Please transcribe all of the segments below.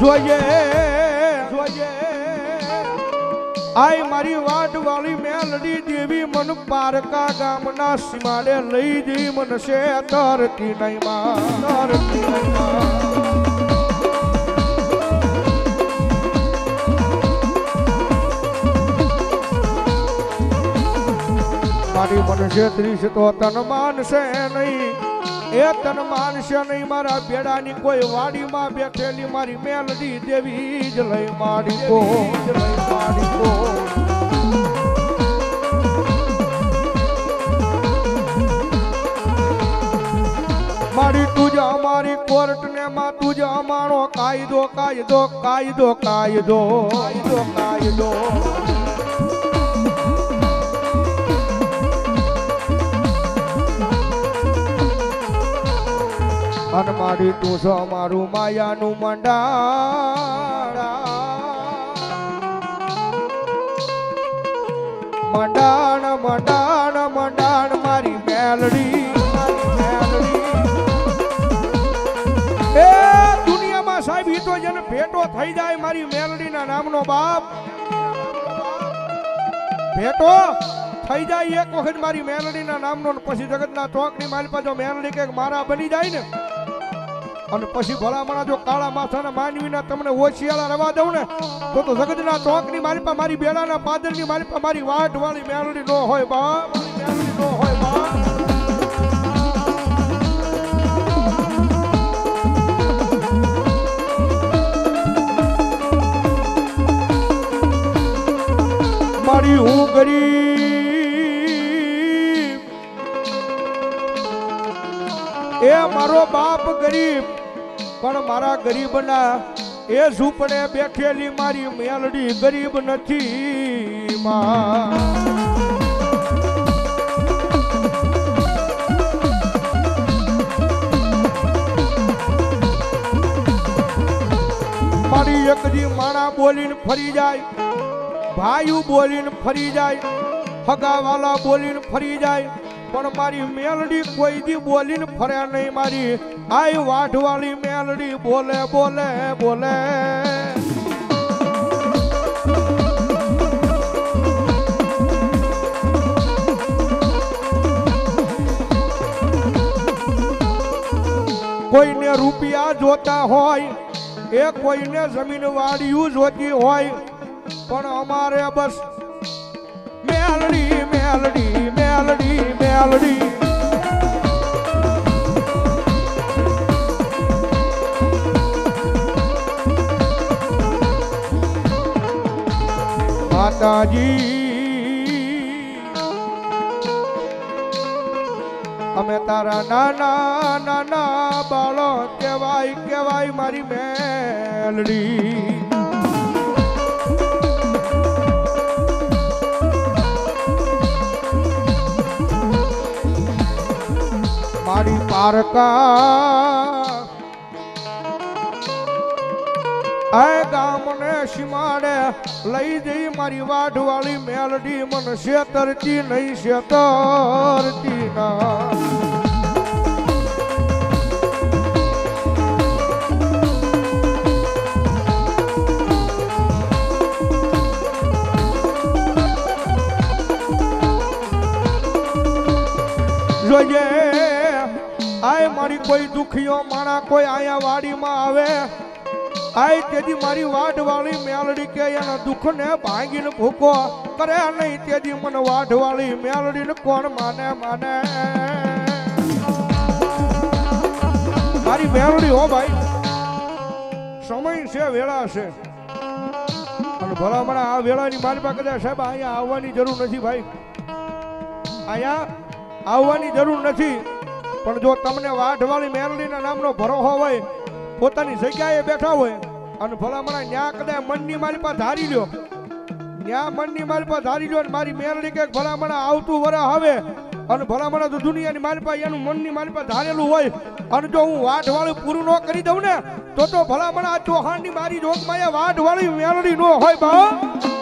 જોઈએ જોઈએ આય મારી વાટ વાળી મેલડી દેવી મન પારકા ગામના સીમાડે લઈ જઈ મનશે તરતી નહીં માં તરતી નહીં માં મારી મનસે ત્રીસ તો તન માનશે નહીં. એ તન માનશે નહીં, મારા બેડાની કોઈ વાડીમાં બેઠેલી મારી મેલડી દેવી જ લઈ મારી કો લઈ માડી કો મારી તુજ અમારી કોર્ટ ને માં તુજ અમારો કાયદો કાયદો કાયદો કાયદો કાયદો કાયદો. મારી તું છો મારું માયાનું મંડાણ મંડાણ મંડાણ મંડાણ મારી મેલડી દુનિયામાં સાહેબ, ઈ તો જેને ભેટો થઈ જાય મારી મેલડીના નામનો બાપ. ભેટો થઈ જાય એક વખત મારી મેલડીના નામનો પછી જગતના ચોકની માલપા જો મેલડી કંઈક મારા બની જાય ને અને પછી ભલામણા જો કાળા માથાના માનવીના તમને ઓછિયાળા રવા દઉં ને, તો તો જગતના ચોકની માલપા મારી બેડાના પાદરની માલપા મારી વાટ વાળી મેલડી નો હોય બા મારી નો હોય બા. મારી હું ગરીબ, એ મારો બાપ ગરીબ. પણ મારા ગરીબના એ ઝૂંપડે બેઠેલી મારી મેલડી ગરીબ નથી માં. મારી એકજી માણા બોલીને ફરી જાય ભાઈઓ બોલીને ફરી જાય, હગાવાલા બોલીને ફરી જાય પણ મારી મેલડી કોઈ દી બોલીને ફર્યા નહીં મારી. આઈ વાઢવાળી મેલડી બોલે બોલે બોલે. કોઈને રૂપિયા જોતા હોય, એ કોઈને જમીન વાડિયું જોતી હોય. પણ અમારે બસ મેલડી મેલડી મેલડી મેલડી માતાજી અમે તારા નાના નાના બાળો કેવાય કેવાય મારી મેલડી. પારકા આ ગામને સીમાડે લઈ જઈ મારી વાઢવાળી મેલડી મન શેતરતી નહીં, શેતરતી ના. જોઈએ આય મારી કોઈ દુખીઓ, માણા કોઈ આયા વાડીમાં આવે. આય તેદી મારી વાઢવાળી મેલડી કે એના દુઃખને ભાંગીને ભૂકો કરે નહીં. તેદી મને વાઢવાળી મેલડીને કોણ માને માને? મારી મેલડી હો ભાઈ, સમય છે, વેળા છે. અને ભલામણા આ વેળાની મારી પાસે કદાચ સાહેબ અહીંયા આવવાની જરૂર નથી ભાઈ. અહીંયા આવવાની જરૂર નથી. પણ જો તમને વાઢવાળી મેલડીના નામનો ભરોહો હોય, પોતાની જગ્યાએ બેઠા હોય, અને ભલામણા ન્યા કદાચ મનની મારી પાસે ધારી લ્યો. ન્યા મનની મારી પાસે ધારી લ્યો અને મારી મેરડી કે ભલામણા આવતું વરા હવે અને ભલામણા તો દુનિયાની મારી પાસે, એનું મનની મારી પાસે ધારેલું હોય, અને જો હું વાઢ વાળું પૂરું ન કરી દઉં ને, તો તો ભલામણા ચૌહાણની મારી જોગમાં વાઢ વાળી મેળડી ન હોય બા.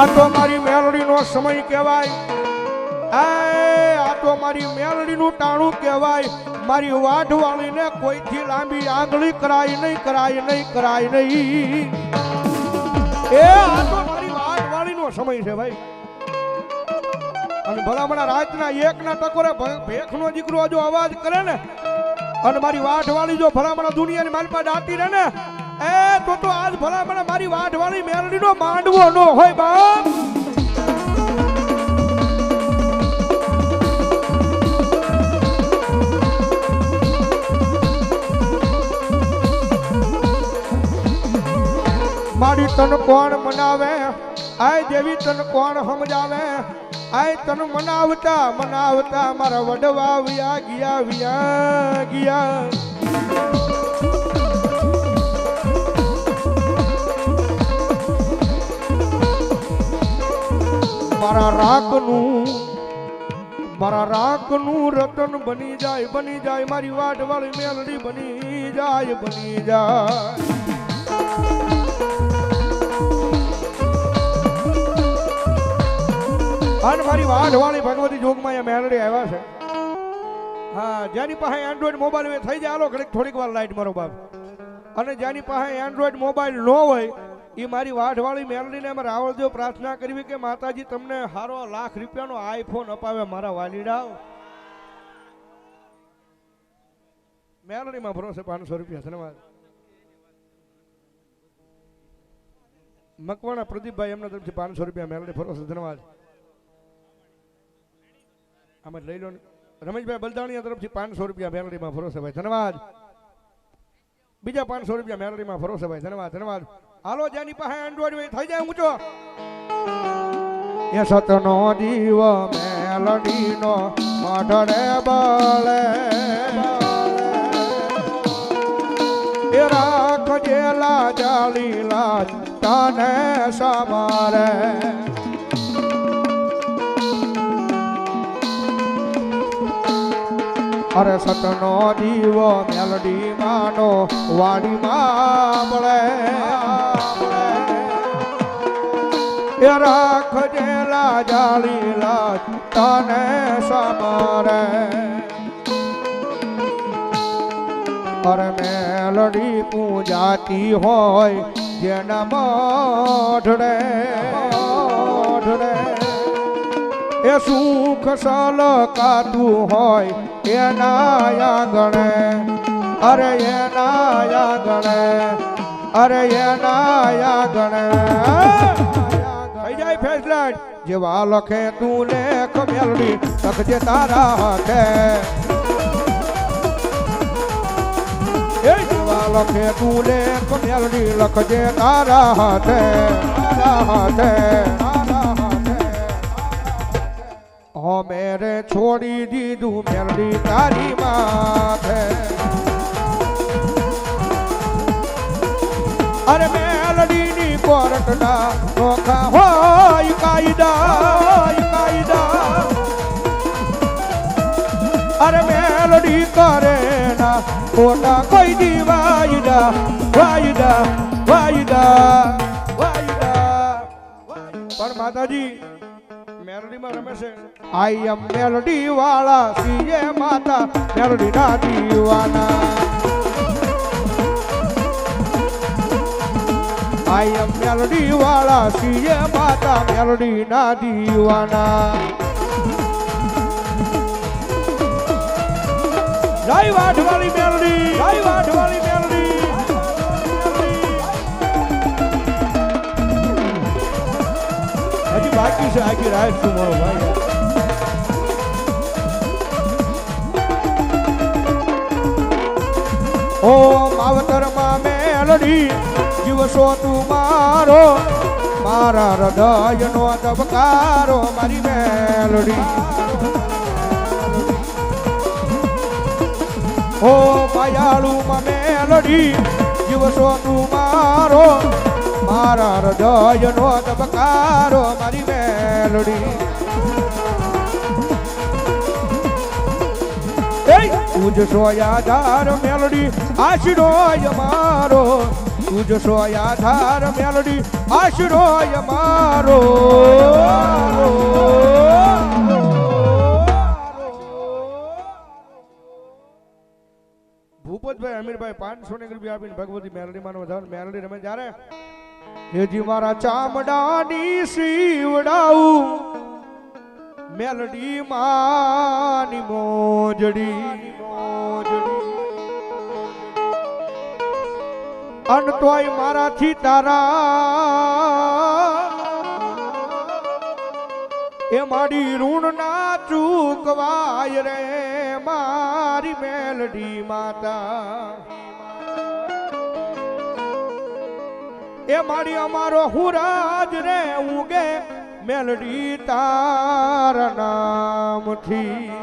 આ તો મારી મેલડીનો સમય કહેવાય. આ તો મારી મેલડીનું ટાણું કહેવાય. મારી વાઢ વાળીને કોઈથી લાંબી આંગળી કરાય નહીં કરાય નહીં કરાય નહીં. એ, આ તો મારી વાઢ વાળીનો સમય છે ભાઈ. અને ભલામણા રાતના એકના ટકોરે ભેખનો દીકરો જો અવાજ કરે ને, અને મારી વાઢ વાળી જો ભલામણા દુનિયાની મારી પાસે દાટી રહે ને એ, તો તો આજ ભલામણા મારી વાઢ વાળી મેલડીનો માંડવો નો હોય બાપ. મારી તન કોણ મનાવે? આય દેવી તન કોણ સમજાવે? આય તન મનાવતા મનાવતા મારા વડવા વ્યા ગયા વ્યા ગયા. મારા રાખનું મારા રાખનું રતન બની જાય બની જાય, મારી વાટ વાળી મેલડી બની જાય બની જાય. અને મારી વાઢ વાળી ભગવતી જોગમાં અહીંયા મેલડી આવ્યા છે. હા, જેની પાસે એન્ડ્રોઈડ મોબાઈલ થઈ જાય. હાલો, ઘડીક થોડીક વાર લાઈટ મારો બાપ. અને જેની પાસે એન્ડ્રોઈડ મોબાઈલ ન હોય એ મારી વાઢવાળી મેલડીને અમે રાવળદેવ પ્રાર્થના કરવી કે માતાજી, તમને હારો લાખ રૂપિયાનો આઈફોન અપાવે મારા વાલીડા મેલડીમાં ભરોસે પાંચસો રૂપિયા ધન્યવાદ મકવાણા પ્રદીપભાઈ એમના તરફથી પાંચસો રૂપિયા મેલડી ભરોસે ધન્યવાદ આમાં લઈ લો રમેશભાઈ બલદાણીયા તરફથી પાંચસો રૂપિયા મેલડીમાં ભરોસે ભાઈ, ધન્યવાદ. બીજા પાંચસો રૂપિયા મેલડીમાં ભરોસે ભાઈ, ધન્યવાદ ધન્યવાદ. હાલો, જેની પાસે એન્ડ્રોઈડ હોય થઈ જાય, ઊંચો. એ સતનો દીવ મેલડીનો મઢડે બળે. એ રાખજે લાજાલી લાજ, તને સમારે. અરે સતનો દીવો મેલડી માનો વાડીમાં મળે. એ રાખજે જાળી લાજ તને સમારે. અરે મેલડી પૂજાતી હોય જેના મોઢડે. એ સુખ સલકાતું હોય એના આંગણે. અરે એના આંગણે અરે એના આંગણે થઈ જાય ફેસલાટ જેવા લખે તું લેખ મેલડી લખજે તારા હકે જેવા લખે તું લેખ મેલડી લખજે તારા હાથે. તારા હાથે મેરે છોડી દીધું મેલડી તારી માથે. અરે મેલડીની કોરટના નોખા હોય કાયદા કાયદા. અરે મેલડી કરે ના ખોટા કોઈ દી વાયદા વાયદા વાયદા વાયદા પણ માતાજી, મેલોડીમાં રમે છે. આઈ એમ મેલડી વાળા, સીએ માતા મેલોડી ના દીવાના. આઈ એમ મેલોડી વાળા સીએ માતા મેલોડી ના દીવાના. જય વાઢવાળી મેલોડી, જય વાઢવાળી મેલોડી. હજી બાકી છે, આખી રાત શું મારો ભાઈ. ઓ માવતરમાં મેલડી જીવસો તું મારો, મારા હૃદયનો ધબકારો, મારી મેલડી. ઓ માયાળુમાં મેલડી જીવસો તું મારો, મારા હૃદયનો ધબકારો, મારી મેલડી. તુજ સોયાધાર મેલડી આશરો મારો તુજ સોયાધાર મેલડી આશરોય મારો. ભૂપતભાઈ, અમીરભાઈ, પાંચસો ને રૂપિયા આપીને ભગવતી મેલડી માનો વધારે. મેલડી રમે જ્યારે હેજી મારા ચામડાની સીવડાવું મેલડી માની મોજડી. અન તોય મારાથી તારા. એ મારી ઋણ ના ચૂકવાય રે મારી મેલડી માતા. એ મારી અમારો હુરાજ રે ઉગે મેલડી તારા નામથી.